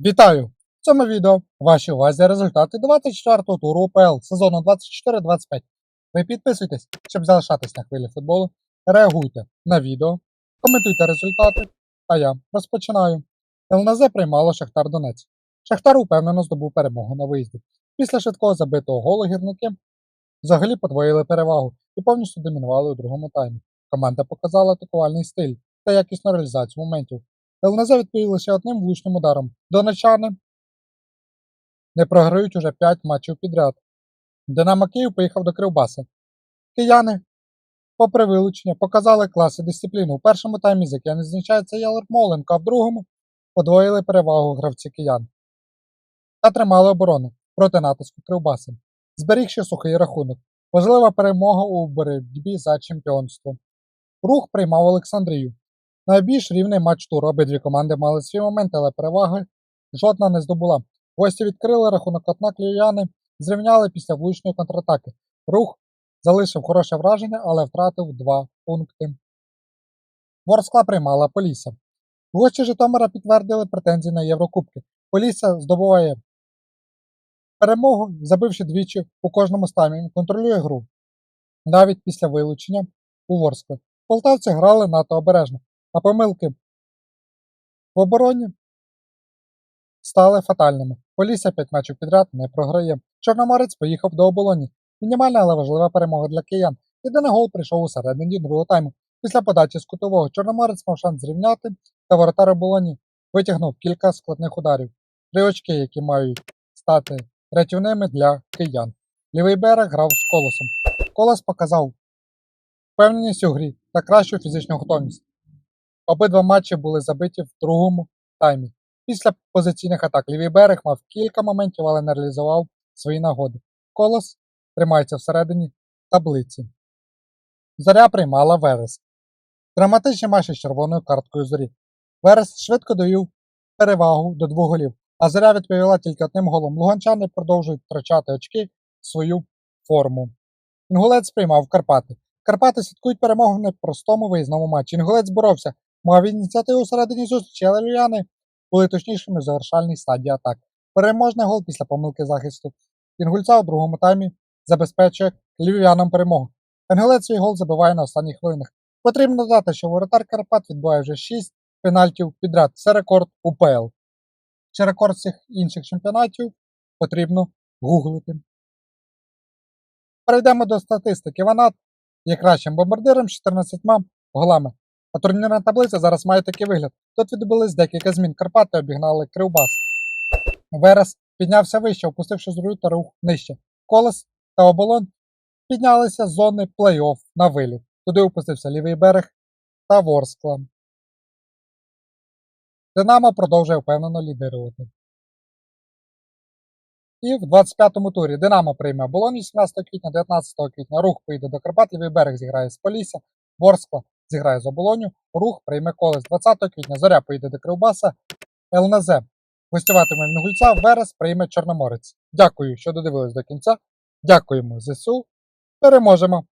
Вітаю! В цьому відео вашій увазі результати 24-го туру УПЛ сезону 24-25. Ви підписуйтесь, щоб залишатись на хвилі футболу, реагуйте на відео, коментуйте результати, а я розпочинаю. ЛНЗ приймало Шахтар Донець. Шахтар упевнено здобув перемогу на виїзді. Після швидкого забитого голу гірники взагалі подвоїли перевагу і повністю домінували у другому таймі. Команда показала атакувальний стиль та якісну реалізацію моментів. ЛНЗ відповів лише одним влучним ударом. Донечани не програють уже 5 матчів підряд. Динамо Київ поїхав до Кривбаса. Кияни, попри вилучення, показали клас і дисципліну. У першому таймі, за який відзначається Ярмоленко, а в другому подвоїли перевагу гравці киян та тримали оборону проти натиску Кривбаса, зберігши сухий рахунок. Важлива перемога у боротьбі за чемпіонство. Рух приймав Олександрію. Найбільш рівний матч туру. Обидві команди мали свої моменти, але переваги жодна не здобула. Гості відкрили рахунок, однак львів'яни зрівняли після влучної контратаки. Рух залишив хороше враження, але втратив два пункти. Ворскла приймала Полісся. Гості Житомира підтвердили претензії на Єврокубки. Полісся здобуває перемогу, забивши двічі у кожному стамі, контролює гру. Навіть після вилучення у Ворскли. Полтавці грали надто обережно, а помилки в обороні стали фатальними. Полісся 5 матчів підряд не програє. Чорноморець поїхав до оболоні. Мінімальна, але важлива перемога для киян. Єдиний гол прийшов у середині другого тайму. Після подачі з кутового Чорноморець мав шанс зрівняти, та воротар оболоні витягнув кілька складних ударів. Три очки, які мають стати рятівними для киян. Лівий берег грав з колосом. Колос показав впевненість у грі та кращу фізичну готовність. Обидва матчі були забиті в другому таймі. Після позиційних атак лівий берег мав кілька моментів, але не реалізував свої нагоди. Колос тримається всередині таблиці. Зоря приймала Верес. Драматичний матч із червоною карткою зорі. Верес швидко довів перевагу до двох голів, а зоря відповіла тільки одним голом. Луганчани продовжують втрачати очки свою форму. Інгулець приймав Карпати. Карпати святкують перемогу в непростому виїзному матчі. Інгулець боровся, мав ініціативу у середині зустрічі, але львів'яни були точнішими в завершальній стадії атак. Переможний гол після помилки захисту. Інгульця у другому таймі забезпечує львів'янам перемогу. Інгулець свій гол забиває на останніх хвилинах. Потрібно додати, що воротар Карпат відбуває вже 6 пенальтів підряд. Це рекорд УПЛ. Чи рекорд всіх інших чемпіонатів потрібно гуглити. Перейдемо до статистики. Ванат є кращим бомбардиром з 14 голами. А турнірна таблиця зараз має такий вигляд. Тут відбулись декілька змін. Карпати обігнали Кривбас. Верес піднявся вище, опустивши з та рух нижче. Колес та оболонь піднялися з зони плей-офф на виліт. Туди опустився лівий берег та Ворскла. Динамо продовжує впевнено лідирувати. І в 25-му турі Динамо прийме Болонь 18 квітня, 19 квітня рух поїде до Карпат, лівий берег зіграє з Полісся, Ворскла зіграє з Оболоню, рух прийме колес 20 квітня, Зоря поїде до Кривбаса, ЛНЗ гостюватиме Інгульця, Верес прийме Чорноморець. Дякую, що додивились до кінця. Дякуємо ЗСУ. Переможемо!